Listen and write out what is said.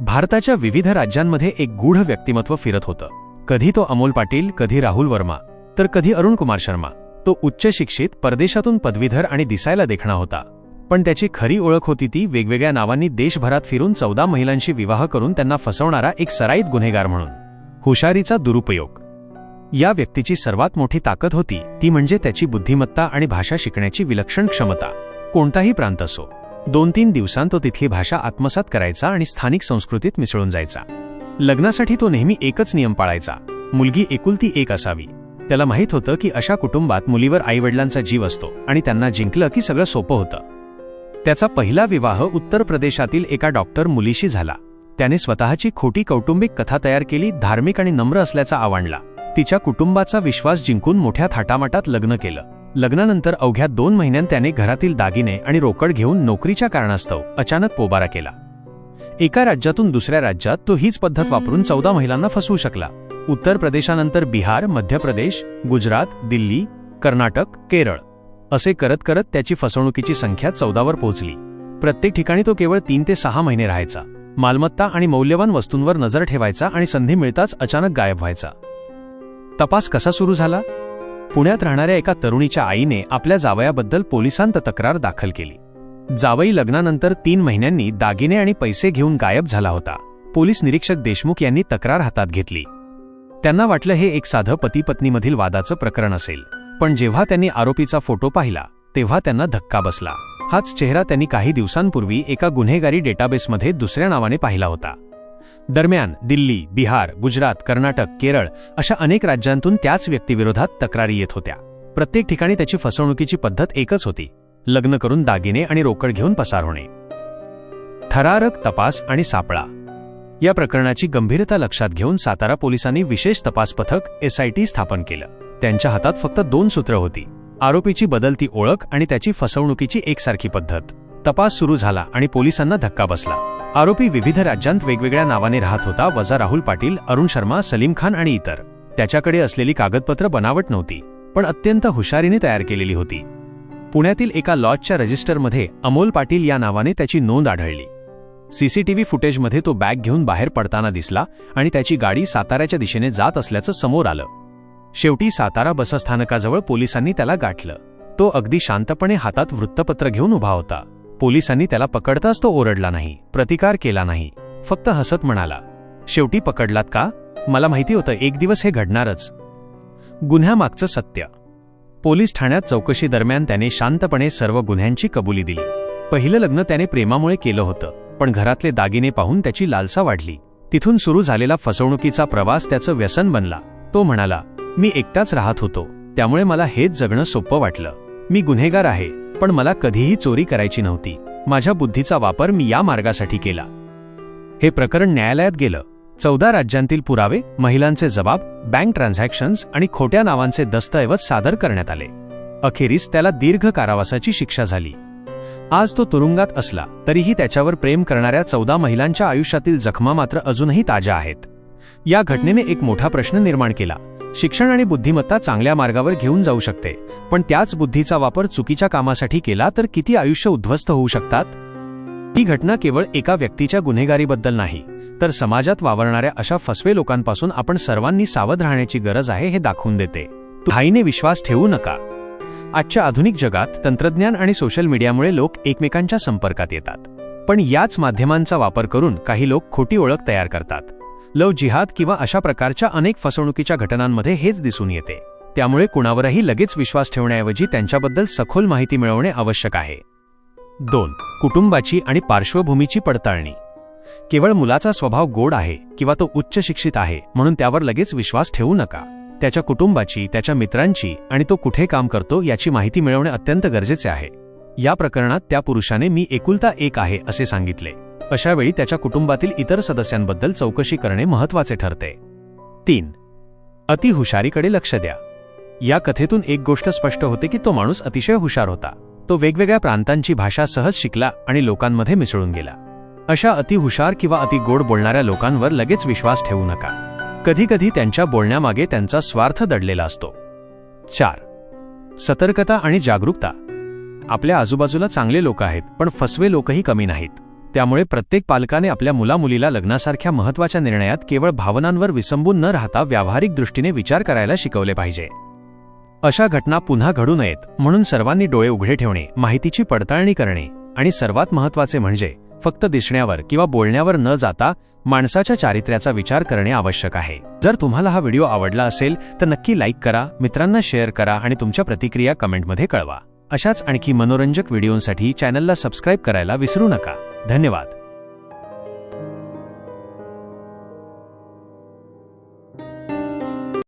भारताच्या विविध राज्यांमध्ये एक गूढ व्यक्तिमत्व फिरत होतं. कधी तो अमोल पाटील कधी राहुल वर्मा तर कधी अरुण कुमार शर्मा. तो उच्च शिक्षित परदेशातून पदवीधर आणि दिसायला देखणा होता. पण त्याची खरी ओळख होती ती वेगवेगळ्या नावांनी देशभरात फिरून चौदा महिलांशी विवाह करून त्यांना फसवणारा एक सराईत गुन्हेगार म्हणून. हुशारीचा दुरुपयोग. या व्यक्तीची सर्वात मोठी ताकद होती ती म्हणजे त्याची बुद्धिमत्ता आणि भाषा शिकण्याची विलक्षण क्षमता. कोणताही प्रांत असो. दोन तीन दिवसांत तो तिथली भाषा आत्मसात करायचा आणि स्थानिक संस्कृतीत मिसळून जायचा. लग्नासाठी तो नेहमी एकच नियम पाळायचा. मुलगी एकुलती एक असावी. त्याला माहीत होतं की अशा कुटुंबात मुलीवर आईवडिलांचा जीव असतो आणि त्यांना जिंकलं की सगळं सोपं होतं. त्याचा पहिला विवाह उत्तर प्रदेशातील एका डॉक्टर मुलीशी झाला. त्याने स्वतःची खोटी कौटुंबिक कथा तयार केली धार्मिक आणि नम्र असल्याचा आवडला. तिच्या कुटुंबाचा विश्वास जिंकून मोठ्या थाटामाटात लग्न केलं. लग्नानंतर अवघ्या दोन महिन्यांत त्याने घरातील दागिने आणि रोकड घेऊन नोकरीच्या कारणास्तव अचानक पोबारा केला. एका राज्यातून दुसऱ्या राज्यात तो हीच पद्धत वापरून चौदा महिलांना फसवू शकला. उत्तर प्रदेशानंतर बिहार मध्य प्रदेश गुजरात दिल्ली कर्नाटक केरळ असे करत करत त्याची फसवणुकीची संख्या चौदावर पोहोचली. प्रत्येक ठिकाणी तो केवळ तीन ते सहा महिने राहायचा. मालमत्ता आणि मौल्यवान वस्तूंवर नजर ठेवायचा आणि संधी मिळताच अचानक गायब व्हायचा. तपास कसा सुरू झाला? पुण्यात राहणाऱ्या एका तरुणीच्या आईने आपल्या जावयाबद्दल पोलिसांत तक्रार दाखल केली. जावई लग्नानंतर तीन महिन्यांनी दागिने आणि पैसे घेऊन गायब झाला होता. पोलीस निरीक्षक देशमुख यांनी तक्रार हातात घेतली. त्यांना वाटलं हे एक साधं पतीपत्नीमधील वादाचं प्रकरण असेल. पण जेव्हा त्यांनी आरोपीचा फोटो पाहिला तेव्हा त्यांना धक्का बसला. हाच चेहरा त्यांनी काही दिवसांपूर्वी एका गुन्हेगारी डेटाबेसमध्ये दुसऱ्या नावाने पाहिला होता. दरम्यान दिल्ली बिहार गुजरात कर्नाटक केरळ अशा अनेक राज्यांतून त्याच व्यक्तीविरोधात तक्रारी येत होत्या. प्रत्येक ठिकाणी त्याची फसवणुकीची पद्धत एकच होती लग्न करून दागिने आणि रोकड घेऊन पसार होणे. थरारक तपास आणि सापळा. या प्रकरणाची गंभीरता लक्षात घेऊन सातारा पोलिसांनी विशेष तपास पथक एसआयटी स्थापन केलं. त्यांच्या हातात फक्त दोन सूत्र होती आरोपीची बदलती ओळख आणि त्याची फसवणुकीची एकसारखी पद्धत. तपास सुरू झाला आणि पोलिसांना धक्का बसला. आरोपी विविध राज्यांत वेगवेगळ्या नावाने राहत होता. वजा राहुल पाटील अरुण शर्मा सलीम खान आणि इतर. त्याच्याकडे असलेली कागदपत्र बनावट नव्हती पण अत्यंत हुशारीने तयार केलेली होती. पुण्यातील एका लॉजच्या रजिस्टरमध्ये अमोल पाटील या नावाने त्याची नोंद आढळली. सीसीटीव्ही फुटेजमध्ये तो बॅग घेऊन बाहेर पडताना दिसला आणि त्याची गाडी साताऱ्याच्या दिशेने जात असल्याचं समोर आलं. शेवटी सातारा बसस्थानकाजवळ पोलिसांनी त्याला गाठलं. तो अगदी शांतपणे हातात वृत्तपत्र घेऊन उभा होता. पोलिसांनी त्याला पकडताच तो ओरडला नाही प्रतिकार केला नाही. फक्त हसत म्हणाला शेवटी पकडलात का? मला माहिती होतं एक दिवस हे घडणारच. गुन्ह्यामागचं सत्य. पोलीस ठाण्यात चौकशी दरम्यान त्याने शांतपणे सर्व गुन्ह्यांची कबुली दिली. पहिलं लग्न त्याने प्रेमामुळे केलं होतं पण घरातले दागिने पाहून त्याची लालसा वाढली. तिथून सुरू झालेला फसवणुकीचा प्रवास त्याचं व्यसन बनला. तो म्हणाला मी एकटाच राहत होतो त्यामुळे मला हेच जगणं सोपं वाटलं. मी गुन्हेगार आहे पण मला कधीही चोरी करायची नव्हती. माझ्या बुद्धीचा वापर मी या मार्गासाठी केला. हे प्रकरण न्यायालयात गेलं. चौदा राज्यांतील पुरावे महिलांचे जबाब बँक ट्रान्झॅक्शन्स आणि खोट्या नावांचे दस्तऐवज सादर करण्यात आले. अखेरीस त्याला दीर्घ कारावासाची शिक्षा झाली. आज तो तुरुंगात असला तरीही त्याच्यावर प्रेम करणाऱ्या चौदा महिलांच्या आयुष्यातील जखमा मात्र अजूनही ताज्या आहेत. या घटनेने एक मोठा प्रश्न निर्माण केला. शिक्षण आणि बुद्धिमत्ता चांगल्या मार्गावर घेऊन जाऊ शकते पण त्याच बुद्धीचा वापर चुकीच्या कामासाठी केला तर किती आयुष्य उद्ध्वस्त होऊ शकतात? ही घटना केवळ एका व्यक्तीच्या गुन्हेगारीबद्दल नाही तर समाजात वावरणाऱ्या अशा फसवे लोकांपासून आपण सर्वांनी सावध राहण्याची गरज आहे हे दाखवून देते. घाईने विश्वास ठेवू नका. आजच्या आधुनिक जगात तंत्रज्ञान आणि सोशल मीडियामुळे लोक एकमेकांच्या संपर्कात येतात. पण याच माध्यमांचा वापर करून काही लोक खोटी ओळख तयार करतात. लव जिहाद किंवा अशा प्रकारच्या अनेक फसवणुकीच्या घटनांमध्ये हेच दिसून येते. त्यामुळे कुणावरही लगेच विश्वास ठेवण्याऐवजी त्यांच्याबद्दल सखोल माहिती मिळवणे आवश्यक आहे. दोन कुटुंबाची आणि पार्श्वभूमीची पडताळणी. केवळ मुलाचा स्वभाव गोड आहे किंवा तो उच्च शिक्षित आहे म्हणून त्यावर लगेच विश्वास ठेवू नका. त्याच्या कुटुंबाची त्याच्या मित्रांची आणि तो कुठे काम करतो याची माहिती मिळवणे अत्यंत गरजेचे आहे. या प्रकरणात त्या पुरुषाने मी एकुलता एक आहे असे सांगितले. अशावेळी त्याच्या कुटुंबातील इतर सदस्यांबद्दल चौकशी करणे महत्त्वाचे ठरते. तीन. अतिहुशारीकडे लक्ष द्या. या कथेतून एक गोष्ट स्पष्ट होते की तो माणूस अतिशय हुशार होता. तो वेगवेगळ्या प्रांतांची भाषा सहज शिकला आणि लोकांमध्ये मिसळून गेला. अशा अतिहुशार किंवा अति गोड बोलणाऱ्या लोकांवर लगेच विश्वास ठेवू नका. कधीकधी त्यांच्या बोलण्यामागे त्यांचा स्वार्थ दडलेला असतो. चार. सतर्कता आणि जागरूकता. आपल्या आजूबाजूला चांगले लोक आहेत पण फसवे लोकही कमी नाहीत. त्यामुळे प्रत्येक पालकाने आपल्या मुलामुलीला लग्नासारख्या महत्त्वाच्या निर्णयात केवळ भावनांवर विसंबून न राहता व्यावहारिक दृष्टीने विचार करायला शिकवले पाहिजे. अशा घटना पुन्हा घडू नयेत म्हणून सर्वांनी डोळे उघडे ठेवणे माहितीची पडताळणी करणे आणि सर्वात महत्त्वाचे म्हणजे फक्त दिसण्यावर किंवा बोलण्यावर न जाता माणसाच्या चारित्र्याचा विचार करणे आवश्यक आहे. जर तुम्हाला हा व्हिडिओ आवडला असेल तर नक्की लाईक करा मित्रांना शेअर करा आणि तुमच्या प्रतिक्रिया कमेंटमध्ये कळवा. अशाच आणखी मनोरंजक व्हिडिओंसाठी चॅनलला सबस्क्राईब करायला विसरू नका. धन्यवाद.